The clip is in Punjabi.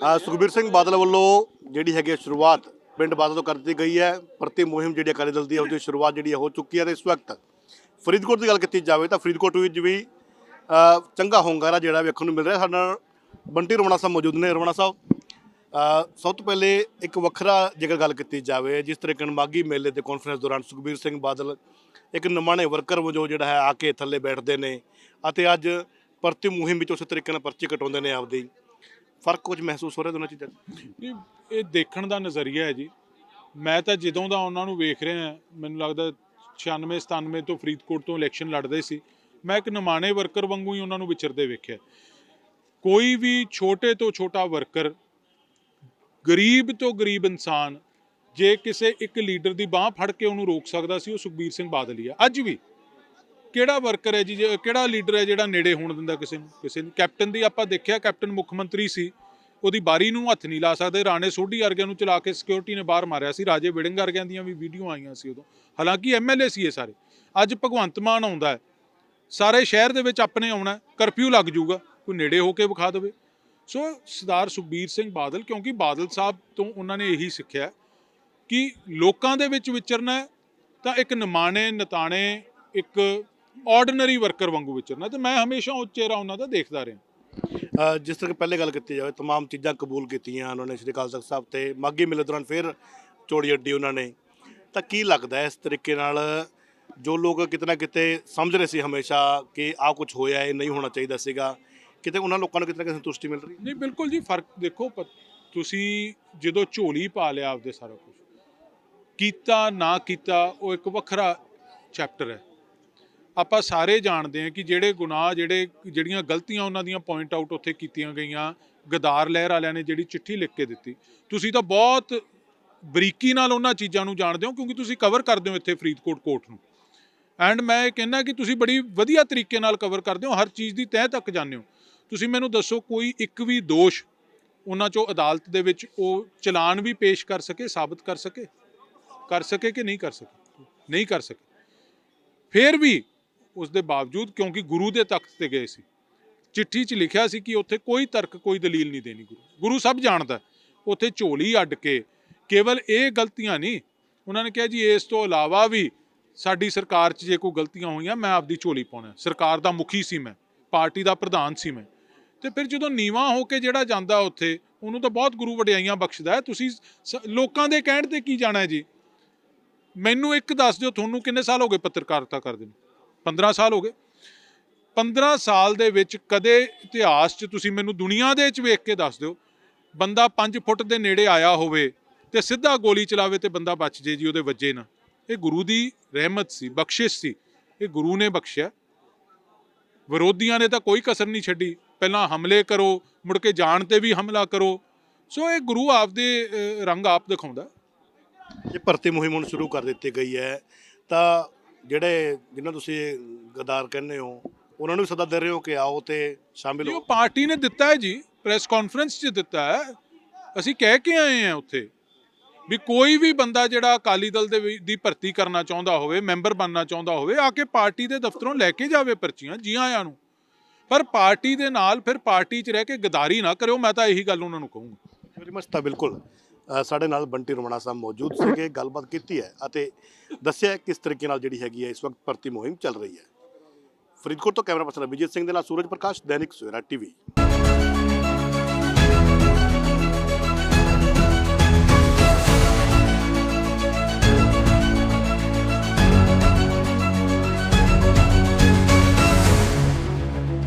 ਸੁਖਬੀਰ ਸਿੰਘ ਬਾਦਲ ਵੱਲੋਂ ਜਿਹੜੀ ਹੈਗੀ ਹੈ ਸ਼ੁਰੂਆਤ ਪਿੰਡ ਬਾਦਲ ਤੋਂ ਕਰ ਦਿੱਤੀ ਗਈ ਹੈ। ਪ੍ਰਤੀ ਮੁਹਿੰਮ ਜਿਹੜੀ ਅਕਾਲੀ ਦਲ ਦੀ ਹੈ, ਉਹਦੀ ਸ਼ੁਰੂਆਤ ਜਿਹੜੀ ਹੈ ਹੋ ਚੁੱਕੀ ਹੈ ਤੇ ਇਸ ਵਕਤ ਫਰੀਦਕੋਟ ਦੀ ਗੱਲ ਕੀਤੀ ਜਾਵੇ ਤਾਂ ਫਰੀਦਕੋਟ ਵਿੱਚ ਵੀ ਚੰਗਾ ਹੁੰਗਾਰਾ ਜਿਹੜਾ ਵੇਖਣ ਨੂੰ ਮਿਲ ਰਿਹਾ। ਸਾਡੇ ਨਾਲ ਬੰਟੀ ਰਮਣਾ ਸਾਹਿਬ ਮੌਜੂਦ ਨੇ। ਰਮਣਾ ਸਾਹਿਬ ਸਭ ਤੋਂ ਪਹਿਲੇ ਇੱਕ ਵੱਖਰਾ ਜੇਕਰ ਗੱਲ ਕੀਤੀ ਜਾਵੇ, ਜਿਸ ਤਰੀਕੇ ਨਾਲ ਮਾਗੀ ਮੇਲੇ ਦੇ ਕਾਨਫਰੰਸ ਦੌਰਾਨ ਸੁਖਬੀਰ ਸਿੰਘ ਬਾਦਲ ਇੱਕ ਨਮਾਣੇ ਵਰਕਰ ਵਜੋਂ ਜਿਹੜਾ ਹੈ ਆ ਕੇ ਥੱਲੇ ਬੈਠਦੇ ਨੇ ਅਤੇ ਅੱਜ ਪ੍ਰਤੀ ਮੁਹਿੰਮ ਵਿੱਚ ਉਸੇ ਤਰੀਕੇ ਨਾਲ ਪਰਚੀ ਕਟਾਉਂਦੇ ਨੇ ਆਪਦੀ। ਫ਼ਰਕ ਕੁਝ ਮਹਿਸੂਸ ਹੋ ਰਿਹਾ ਦੋਨਾਂ ਚੀਜ਼ਾਂ 'ਚ? ਨਹੀਂ, ਇਹ ਦੇਖਣ ਦਾ ਨਜ਼ਰੀਆ ਹੈ ਜੀ। ਮੈਂ ਤਾਂ ਜਦੋਂ ਦਾ ਉਹਨਾਂ ਨੂੰ ਵੇਖ ਰਿਹਾ ਮੈਨੂੰ ਲੱਗਦਾ 96 97 ਤੋਂ ਫਰੀਦਕੋਟ ਤੋਂ ਇਲੈਕਸ਼ਨ ਲੜਦੇ ਸੀ ਮੈਂ ਇੱਕ ਨਿਮਾਣੇ ਵਰਕਰ ਵਾਂਗੂ ਹੀ ਉਹਨਾਂ ਨੂੰ ਵਿਚਰਦੇ ਵੇਖਿਆ। ਕੋਈ ਵੀ ਛੋਟੇ ਤੋਂ ਛੋਟਾ ਵਰਕਰ ਗਰੀਬ ਤੋਂ ਗਰੀਬ ਇਨਸਾਨ ਜੇ ਕਿਸੇ ਇੱਕ ਲੀਡਰ ਦੀ ਬਾਹ ਫੜ ਕੇ ਉਹਨੂੰ ਰੋਕ ਸਕਦਾ ਸੀ ਉਹ ਸੁਖਬੀਰ ਸਿੰਘ ਬਾਦਲ ਹੀ ਆ। ਅੱਜ ਵੀ ਕਿਹੜਾ ਵਰਕਰ ਹੈ ਜੀ ਜੇ- ਕਿਹੜਾ ਲੀਡਰ ਹੈ ਜਿਹੜਾ ਨੇੜੇ ਹੋਣ ਦਿੰਦਾ ਕਿਸੇ ਨੂੰ? ਕਿਸੇ ਨੂੰ ਕੈਪਟਨ ਦੀ ਆਪਾਂ ਦੇਖਿਆ ਕੈਪਟਨ ਮੁੱਖ ਮੰਤਰੀ ਸੀ। ਉਹਦੀ ਬਾਰੀ ਨੂੰ ਹੱਥ ਨਹੀਂ ਲਾ ਸਕਦੇ। ਰਾਣੇ ਸੋਢੀ ਵਰਗਿਆਂ ਨੂੰ ਚਲਾ ਕੇ ਸਿਕਿਉਰਿਟੀ ਨੇ ਬਾਹਰ ਮਾਰਿਆ ਸੀ। ਰਾਜੇ ਵੜਿੰਗ ਵਰਗਿਆਂ ਦੀਆਂ ਵੀ ਵੀਡੀਓ ਆਈਆਂ ਸੀ ਉਦੋਂ। ਹਾਲਾਂਕਿ ਐਮਐਲਏ ਸੀ ਇਹ ਸਾਰੇ। ਅੱਜ ਭਗਵੰਤ ਮਾਨ ਆਉਂਦਾ ਹੈ। ਸਾਰੇ ਸ਼ਹਿਰ ਦੇ ਵਿੱਚ ਆਪਣੇ ਆਉਣਾ ਕਰਫਿਊ ਲੱਗ ਜਾਊਗਾ। ਕੋਈ ਨੇੜੇ ਹੋ ਕੇ ਵਿਖਾ ਦੇਵੇ। ਸੋ ਸਰਦਾਰ ਸੁਖਬੀਰ ਸਿੰਘ ਬਾਦਲ, ਕਿਉਂਕਿ ਬਾਦਲ ਸਾਹਿਬ ਤੋਂ ਉਹਨਾਂ ਨੇ ਇਹੀ ਸਿੱਖਿਆ ਕਿ ਲੋਕਾਂ ਦੇ ਵਿੱਚ ਵਿਚਰਨਾ ਹੈ ਤਾਂ ਇੱਕ ਨਿਮਾਣੇ, ਨਤਾਣੇ, ਇੱਕ ਆਰਡੀਨਰੀ ਵਰਕਰ ਵਾਂਗੂ ਵਿਚਰਨਾ ਤੇ ਮੈਂ ਹਮੇਸ਼ਾ ਉਹ ਚਿਹਰਾ ਉਹਨਾਂ ਦਾ ਦੇਖਦਾ ਰਿਹਾ ਅ, ਜਿਸ ਤਰ੍ਹਾਂ ਕਿ ਪਹਿਲੇ ਗੱਲ ਕੀਤੀ ਜਾਵੇ तमाम ਚੀਜ਼ਾਂ ਕਬੂਲ ਕੀਤੀਆਂ ਉਹਨਾਂ ਨੇ ਸ਼੍ਰੀ ਅਕਾਲ ਤਖਤ ਸਾਹਿਬ ਤੇ ਮਾਗੀ ਮੇਲੇ ਦੌਰਾਨ ਫਿਰ ਚੋੜੀ ਅੱਡੀ ਉਹਨਾਂ ਨੇ ਤਾਂ ਕੀ ਲੱਗਦਾ ਹੈ ਇਸ ਤਰੀਕੇ ਨਾਲ ਜੋ ਲੋਕ ਕਿਤੇ ਨਾ ਕਿਤੇ ਸਮਝ ਰਹੇ ਸੀ ਹਮੇਸ਼ਾ ਕਿ ਆ ਕੁਝ ਹੋਇਆ ਇਹ ਨਹੀਂ ਹੋਣਾ ਚਾਹੀਦਾ ਸੀਗਾ ਕਿਤੇ ਉਹਨਾਂ ਲੋਕਾਂ ਨੂੰ ਕਿਤੇ ਨਾ ਕਿਤੇ ਸੰਤੁਸ਼ਟੀ ਮਿਲ ਰਹੀ ਹੈ ਨਹੀਂ ਬਿਲਕੁਲ ਜੀ ਫਰਕ ਦੇਖੋ ਪ- ਤੁਸੀਂ ਜਦੋਂ ਝੋਲੀ ਪਾ ਲਿਆ ਆਪਦੇ ਸਾਰਾ ਕੁਝ ਕੀਤਾ ਨਾ ਕੀਤਾ ਉਹ ਇੱਕ ਵੱਖਰਾ ਚੈਪਟਰ ਹੈ ਆਪਾਂ ਸਾਰੇ ਜਾਣਦੇ ਹਾਂ ਕਿ ਜਿਹੜੇ ਗੁਨਾਹ, ਜਿਹੜੇ, ਜਿਹੜੀਆਂ ਗਲਤੀਆਂ ਉਹਨਾਂ ਦੀਆਂ ਪੁਆਇੰਟ ਆਊਟ ਉੱਥੇ ਕੀਤੀਆਂ ਗਈਆਂ, ਗਦਾਰ ਲਹਿਰ ਵਾਲਿਆਂ ਨੇ ਜਿਹੜੀ ਚਿੱਠੀ ਲਿਖ ਕੇ ਦਿੱਤੀ। ਤੁਸੀਂ ਤਾਂ ਬਹੁਤ ਬਰੀਕੀ ਨਾਲ ਉਹਨਾਂ ਚੀਜ਼ਾਂ ਨੂੰ ਜਾਣਦੇ ਹੋ ਕਿਉਂਕਿ ਤੁਸੀਂ ਕਵਰ ਕਰਦੇ ਹੋ ਇੱਥੇ ਫਰੀਦਕੋਟ ਕੋਰਟ ਨੂੰ। ਐਂਡ ਮੈਂ ਇਹ ਕਹਿੰਦਾ ਕਿ ਤੁਸੀਂ ਬੜੀ ਵਧੀਆ ਤਰੀਕੇ ਨਾਲ ਕਵਰ ਕਰਦੇ ਹੋ, ਹਰ ਚੀਜ਼ ਦੀ ਤਹਿ ਤੱਕ ਜਾਂਦੇ ਹੋ। ਤੁਸੀਂ ਮੈਨੂੰ ਦੱਸੋ ਕੋਈ ਇੱਕ ਵੀ ਦੋਸ਼ ਉਹਨਾਂ ਚੋਂ ਅਦਾਲਤ ਦੇ ਵਿੱਚ ਉਹ ਚਲਾਨ ਵੀ ਪੇਸ਼ ਕਰ ਸਕੇ, ਸਾਬਤ ਕਰ ਸਕੇ? ਕਰ ਸਕੇ ਕਿ ਨਹੀਂ ਕਰ ਸਕੇ? ਨਹੀਂ ਕਰ ਸਕੇ। ਫਿਰ ਵੀ ਉਸ ਦੇ ਬਾਵਜੂਦ ਕਿਉਂਕਿ ਗੁਰੂ ਦੇ ਤਖਤ ਤੇ ਗਏ ਸੀ। ਚਿੱਠੀ 'ਚ ਲਿਖਿਆ ਸੀ ਕਿ ਉੱਥੇ ਕੋਈ ਤਰਕ, ਕੋਈ ਦਲੀਲ ਨਹੀਂ ਦੇਣੀ ਗੁਰੂ। ਗੁਰੂ ਸਭ ਜਾਣਦਾ ਉੱਥੇ ਝੋਲੀ ਅੱਡ ਕੇ ਕੇਵਲ ਇਹ ਗਲਤੀਆਂ ਨਹੀਂ, ਉਹਨਾਂ ਨੇ ਕਿਹਾ ਜੀ, ਇਸ ਤੋਂ ਇਲਾਵਾ ਵੀ ਸਾਡੀ ਸਰਕਾਰ 'ਚ ਜੇ ਕੋਈ ਗਲਤੀਆਂ ਹੋਈਆਂ, ਮੈਂ ਆਪਦੀ ਝੋਲੀ ਪਾਉਣਾ। ਸਰਕਾਰ ਦਾ ਮੁਖੀ ਸੀ ਮੈਂ, ਪਾਰਟੀ ਦਾ ਪ੍ਰਧਾਨ ਸੀ ਮੈਂ। ਤੇ ਫਿਰ ਜਦੋਂ ਨੀਵਾ ਹੋ ਕੇ ਜਿਹੜਾ ਜਾਂਦਾ ਉੱਥੇ, ਉਹਨੂੰ ਤਾਂ ਬਹੁਤ ਗੁਰੂ ਵਡਿਆਈਆਂ ਬਖਸ਼ਦਾ ਹੈ। ਤੁਸੀਂ ਸ- ਲੋਕਾਂ ਦੇ ਕਹਿਣ ਤੇ ਕੀ ਜਾਣਾ ਜੀ? ਮੈਨੂੰ ਇੱਕ ਦੱਸ ਦਿਓ, ਤੁਹਾਨੂੰ ਕਿੰਨੇ ਸਾਲ ਹੋ ਗਏ ਪੱਤਰਕਾਰਤਾ ਕਰਦੇ ਨੂੰ? 15 ਸਾਲ ਹੋ ਗਏ। 15 ਸਾਲ ਦੇ ਵਿੱਚ ਕਦੇ ਇਤਿਹਾਸ 'ਚ ਤੁਸੀਂ ਮੈਨੂੰ ਦੁਨੀਆ ਦੇ ਵਿੱਚ ਵੇਖ ਕੇ ਦੱਸ ਦਿਓ, ਬੰਦਾ 5 ਫੁੱਟ ਦੇ ਨੇੜੇ ਆਇਆ ਹੋਵੇ ਤੇ ਸਿੱਧਾ ਗੋਲੀ ਚਲਾਵੇ ਤੇ ਬੰਦਾ ਬਚ ਜੇ ਜੀ, ਉਹਦੇ ਵੱਜੇ ਨਾ। ਇਹ ਗੁਰੂ ਦੀ ਰਹਿਮਤ ਸੀ, ਬਖਸ਼ਿਸ਼ ਸੀ, ਇਹ ਗੁਰੂ ਨੇ ਬਖਸ਼ਿਆ। ਵਿਰੋਧੀਆਂ ਨੇ ਤਾਂ ਕੋਈ ਕਸਰ ਨਹੀਂ ਛੱਡੀ, ਪਹਿਲਾਂ ਹਮਲੇ ਕਰੋ, ਮੁੜ ਕੇ ਜਾਣ ਤੇ ਵੀ ਹਮਲਾ ਕਰੋ। ਸੋ ਇਹ ਗੁਰੂ ਆਪਦੇ ਰੰਗ ਆਪ ਦਿਖਾਉਂਦਾ। ਜੇ ਭਰਤੀ ਮੁਹਿੰਮ ਹੁਣ ਸ਼ੁਰੂ ਕਰ ਦਿੱਤੀ ਗਈ ਹੈ, ਤਾਂ ਜਿਹੜੇ ਜਿਨ੍ਹਾਂ ਤੁਸੀਂ ਗਦਾਰ ਕਹਿੰਦੇ ਹੋ ਉਹਨਾਂ ਨੂੰ ਵੀ ਸੱਦਾ ਦੇ ਰਹੇ ਹੋ ਕਿ ਆਓ ਤੇ ਸ਼ਾਮਿਲ ਹੋ। ਪਾਰਟੀ ਨੇ ਦਿੱਤਾ ਹੈ ਜੀ ਪ੍ਰੈਸ ਕਾਨਫਰੰਸ 'ਚ ਦਿੱਤਾ ਹੈ। ਅਸੀਂ ਕਹਿ ਕੇ ਆਏ ਹਾਂ ਉੱਥੇ ਵੀ ਕੋਈ ਵੀ ਬੰਦਾ ਜਿਹੜਾ ਅਕਾਲੀ ਦਲ ਦੇ ਦੀ ਭਰਤੀ ਕਰਨਾ ਚਾਹੁੰਦਾ ਹੋਵੇ ਮੈਂਬਰ ਬਣਨਾ ਚਾਹੁੰਦਾ ਹੋਵੇ ਆ ਕੇ ਪਾਰਟੀ ਦੇ ਦਫ਼ਤਰੋਂ ਲੈ ਕੇ ਜਾਵੇ ਪਰਚੀਆਂ ਜੀ ਆਇਆਂ ਨੂੰ। ਪਰ ਪਾਰਟੀ ਦੇ ਨਾਲ ਫਿਰ ਪਾਰਟੀ 'ਚ ਰਹਿ ਕੇ ਗਦਾਰੀ ਨਾ ਕਰਿਓ ਮੈਂ ਤਾਂ ਇਹੀ ਗੱਲ ਉਹਨਾਂ ਨੂੰ ਕਹੂੰਗਾ। ਵੈਰੀ ਮਚ ਤਾਂ ਬਿਲਕੁਲ। ਸਾਡੇ ਨਾਲ ਬੰਟੀ ਰਮਣਾ ਸਾਹਿਬ ਮੌਜੂਦ ਸੀਗੇ, ਗੱਲਬਾਤ ਕੀਤੀ ਹੈ ਅਤੇ ਦੱਸਿਆ ਕਿਸ ਤਰੀਕੇ ਨਾਲ ਜਿਹੜੀ ਹੈਗੀ ਹੈ, ਇਸ ਵਕਤ ਭਰਤੀ ਮੁਹਿੰਮ ਚੱਲ ਰਹੀ ਹੈ। ਫਰੀਦਕੋਟ ਤੋਂ ਕੈਮਰਾ ਪਰਸਨ ਅਭਿਜੀਤ ਸਿੰਘ ਦੇ ਨਾਲ ਸੂਰਜ ਪ੍ਰਕਾਸ਼, ਦੈਨਿਕ ਸਵੇਰਾ ਟੀਵੀ।